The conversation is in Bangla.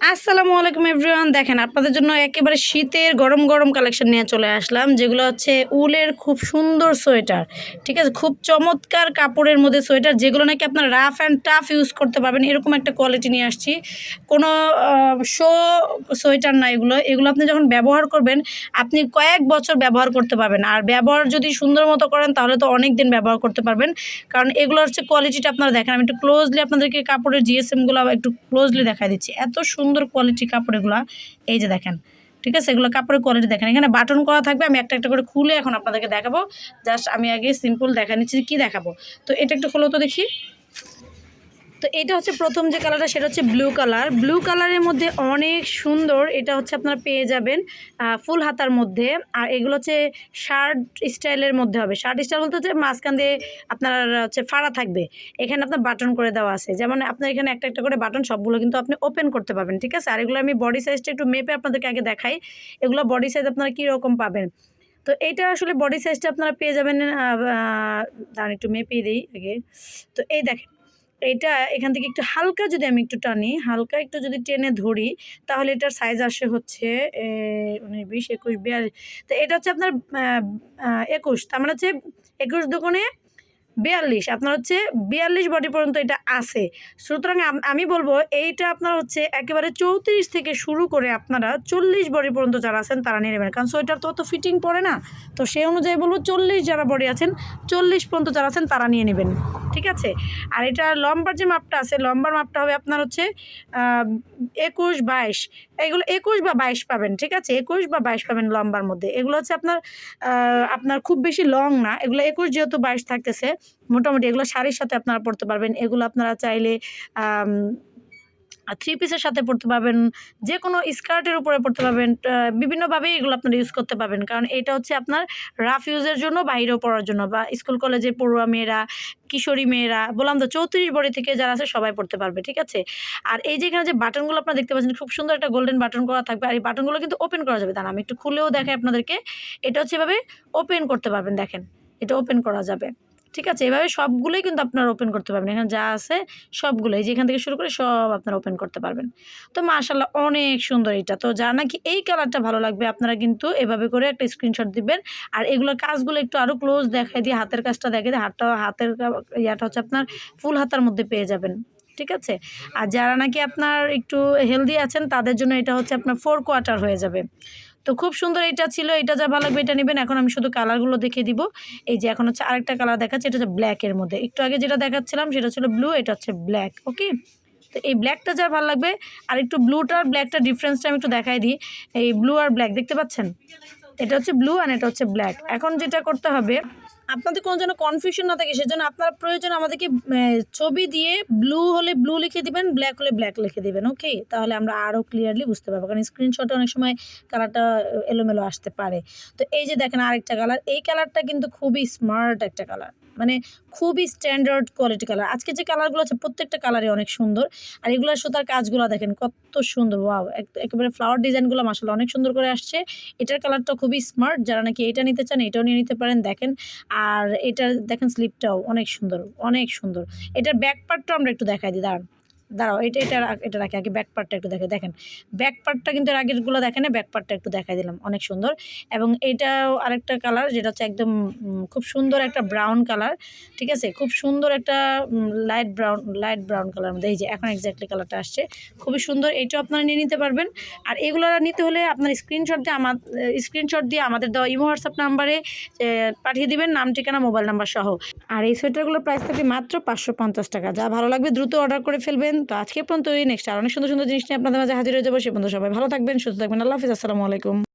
আসসালামু আলাইকুম এভরিওয়ান। দেখেন, আপনাদের জন্য একেবারে শীতের গরম গরম কালেকশন নিয়ে চলে আসলাম, যেগুলো হচ্ছে উলের খুব সুন্দর সোয়েটার, ঠিক আছে? খুব চমৎকার কাপড়ের মধ্যে সোয়েটার, যেগুলো নাকি আপনার রাফ অ্যান্ড টাফ ইউজ করতে পারবেন। এরকম একটা কোয়ালিটি নিয়ে আসছি। কোনো শো সোয়েটার না এগুলো। এগুলো আপনি যখন ব্যবহার করবেন, আপনি কয়েক বছর ব্যবহার করতে পারবেন। আর ব্যবহার যদি সুন্দর মতো করেন, তাহলে তো অনেক দিন ব্যবহার করতে পারবেন। কারণ এগুলো হচ্ছে কোয়ালিটিটা আপনারা দেখেন। আমি একটু ক্লোজলি আপনাদেরকে কাপড়ের জিএসএমগুলো একটু ক্লোজলি দেখা দিচ্ছি। এত সুন্দর কোয়ালিটি কাপড় এগুলো এই যে দেখেন, ঠিক আছে? এগুলো কাপড়ের কোয়ালিটি দেখেন। এখানে বাটন করা থাকবে, আমি একটা একটা করে খুলে এখন আপনাদেরকে দেখাবো। জাস্ট আমি আগে সিম্পল দেখা নিচ্ছি কী দেখাবো। তো এটা একটু খোলো তো দেখি। তো এটা হচ্ছে প্রথম যে কালারটা সেটা হচ্ছে ব্লু কালার ব্লু কালারের মধ্যে অনেক সুন্দর এটা হচ্ছে আপনারা পেয়ে যাবেন ফুল হাতার মধ্যে। আর এগুলো হচ্ছে শার্ট স্টাইলের মধ্যে হবে। শার্ট স্টাইল বলতে হচ্ছে মাঝখান দিয়ে আপনার হচ্ছে ফাড়া থাকবে। এখানে আপনার বাটন করে দেওয়া আছে। যেমন আপনার এখানে একটা একটা করে বাটন সবগুলো কিন্তু আপনি ওপেন করতে পারবেন, ঠিক আছে? আর এগুলো আমি বডি সাইজটা একটু মেপে আপনাদেরকে আগে দেখাই। এগুলো বডি সাইজ আপনারা কীরকম পাবেন? তো এইটা আসলে বডি সাইজটা আপনারা পেয়ে যাবেন একটু মেপেই দিই আগে। তো এই দেখেন এটা এখান থেকে একটু হালকা যদি আমি একটু টানি, হালকা একটু যদি টেনে ধরি, তাহলে এটার সাইজ আসে হচ্ছে উনিশ বিশ, একুশ, বিয়াল্লিশ। তো এটা হচ্ছে আপনার একুশ। তার মানে হচ্ছে একুশ দোকানে বিয়াল্লিশ। আপনার হচ্ছে বিয়াল্লিশ বডি পর্যন্ত এটা আছে। সুতরাং আমি বলব এইটা আপনার হচ্ছে একেবারে চৌত্রিশ থেকে শুরু করে আপনারা চল্লিশ বডি পর্যন্ত যারা আছেন, তারা নিয়ে নেবেন। কারণ সোয়েটার তো অত ফিটিং পড়ে না। তো সেই অনুযায়ী বলব চল্লিশ যারা বডি আছেন, চল্লিশ পর্যন্ত যারা আছেন, তারা নিয়ে নেবেন। ঠিক আছে? আর এটা লম্বার যে মাপটা আছে, লম্বার মাপটা হবে আপনার হচ্ছে একুশ বাইশ। এগুলো একুশ বা বাইশ পাবেন, ঠিক আছে? একুশ বা বাইশ পাবেন লম্বার মধ্যে। এগুলো হচ্ছে আপনার আপনার খুব বেশি লং না। এগুলো একুশ যেহেতু বাইশ থাকতেছে, মোটামুটি এগুলো শাড়ির সাথে আপনারা পড়তে পারবেন। এগুলো আপনারা চাইলে থ্রি পিসের সাথে পড়তে পারবেন যে কোনো স্কার্টের উপরে পড়তে পারবেন বিভিন্নভাবেই এগুলো আপনারা ইউজ করতে পারবেন। কারণ এটা হচ্ছে আপনার রাফ ইউজের জন্য, বাইরেও পড়ার জন্য। বা স্কুল কলেজের পড়ুয়া মেয়েরা, কিশোরী মেয়েরা, বললাম তো চৌত্রিশ বড়ি থেকে যারা আছে সবাই পড়তে পারবে, ঠিক আছে? আর এই যে এখানে যে বাটনগুলো আপনারা দেখতে পাচ্ছেন, খুব সুন্দর একটা গোল্ডেন বাটন করা থাকবে। আর এই বাটনগুলো কিন্তু ওপেন করা যাবে। দাঁড়ান, আমি একটু খুলেও দেখাই আপনাদেরকে। এটা হচ্ছে এভাবে ওপেন করতে পারবেন, দেখেন। এটা ওপেন করা যাবে। ঠিক আছে? এভাবে সবগুলোই কিন্তু আপনারা ওপেন করতে পারবেন। এখানে যা আছে সবগুলোই। যেখান থেকে শুরু করে সব আপনারা ওপেন করতে পারবেন। তো মাশাল্লাহ অনেক সুন্দর এটা। তো যার নাকি এই কালারটা ভালো লাগবে, আপনারা কিন্তু এভাবে করে একটা স্ক্রিনশট দিবেন। আর এগুলোর কাজগুলো একটু আরও ক্লোজ দেখাই দিয়ে হাতের কাজটা দেখে দিয়ে হাতটা, হাতের ইয়াটা হচ্ছে আপনার ফুল হাতার মধ্যে পেয়ে যাবেন। ঠিক আছে? আর যারা নাকি আপনার একটু হেলদি আছেন, তাদের জন্য এটা হচ্ছে আপনার ফোর কোয়ার্টার হয়ে যাবে। তো খুব সুন্দর এটা ছিল, এটা যা ভালো লাগবে এটা নেবেন। এখন আমি শুধু কালারগুলো দেখে দিব। এই যে এখন হচ্ছে আরেকটা কালার দেখাচ্ছে, এটা হচ্ছে ব্ল্যাকের মধ্যে। একটু আগে যেটা দেখাচ্ছিলাম সেটা ছিল ব্লু এটা হচ্ছে ব্ল্যাক ওকে তো এই ব্ল্যাকটা যা ভালো লাগবে, আর একটু ব্লুটার ব্ল্যাকটা ডিফারেন্সটা আমি একটু দেখাই দিই। এই ব্লু আর ব্ল্যাক দেখতে পাচ্ছেন? এটা হচ্ছে ব্লু আর এটা হচ্ছে ব্ল্যাক এখন যেটা করতে হবে আপনাদের কোনো যেন কনফিউশন না থাকে, সেজন্য আপনার প্রয়োজন আমাদেরকে ছবি দিয়ে ব্লু হলে ব্লু লিখে দিবেন ব্ল্যাক হলে ব্ল্যাক লিখে দিবেন ওকে তাহলে আমরা আরও ক্লিয়ারলি বুঝতে পারব, কারণ স্ক্রিনশটে অনেক সময় কালারটা এলোমেলো আসতে পারে। তো এই যে দেখেন আরেকটা কালার এই কালারটা কিন্তু খুবই স্মার্ট একটা কালার মানে খুবই স্ট্যান্ডার্ড কোয়ালিটি কালার আজকে যে কালারগুলো আছে, প্রত্যেকটা কালারই অনেক সুন্দর, আর এগুলো সুতার কাজগুলো দেখেন কত সুন্দর ওয়াও একেবারে ফ্লাওয়ার ডিজাইনগুলো মাসাল অনেক সুন্দর করে আসছে। এটার কালারটা খুবই স্মার্ট যারা নাকি এটা নিতে চান, এটাও নিয়ে নিতে পারেন। দেখেন আর এটা দেখেন স্লিপটাও অনেক সুন্দর অনেক সুন্দর। এটার ব্যাক পার্টটাও আমরা একটু দেখাই দিই, দাঁড়ান। দাঁড়াও, এটা এটা এটা রাখি, আগে ব্যাক পার্টটা একটু দেখে দেখেন ব্যাক পার্টটা কিন্তু এর আগেরগুলো দেখেন, না? ব্যাক পার্টটা একটু দেখাই দিলাম, অনেক সুন্দর। এবং এটাও আরেকটা কালার যেটা হচ্ছে একদম খুব সুন্দর একটা ব্রাউন কালার ঠিক আছে? খুব সুন্দর একটা light brown light brown colour মধ্যে, এই যে এখন এক্স্যাক্টলি কালারটা আসছে, খুবই সুন্দর এইটাও আপনারা নিয়ে নিতে পারবেন। আর এগুলো নিতে হলে আপনার স্ক্রিনশট দিয়ে আমার স্ক্রিনশট দিয়ে আমাদের দেওয়া ইমো হোয়াটসঅ্যাপ নাম্বারে পাঠিয়ে দিবেন, নাম, ঠিকানা মোবাইল নাম্বার সহ। আর এই সোয়েটারগুলোর প্রাইস থাকবে মাত্র পাঁচশো পঞ্চাশ টাকা। যা ভালো লাগবে দ্রুত অর্ডার করে ফেলবেন। তো আজকে পর্যন্ত এই নেক্সট আর অনেক সুন্দর সুন্দর জিনিস নিয়ে আপনাদের মাঝে হাজির হয়ে যাব। সে পর্যন্ত সবাই ভালো থাকবেন, সুস্থ থাকবেন। আল্লাহ হাফিজ, আসসালামু আলাইকুম।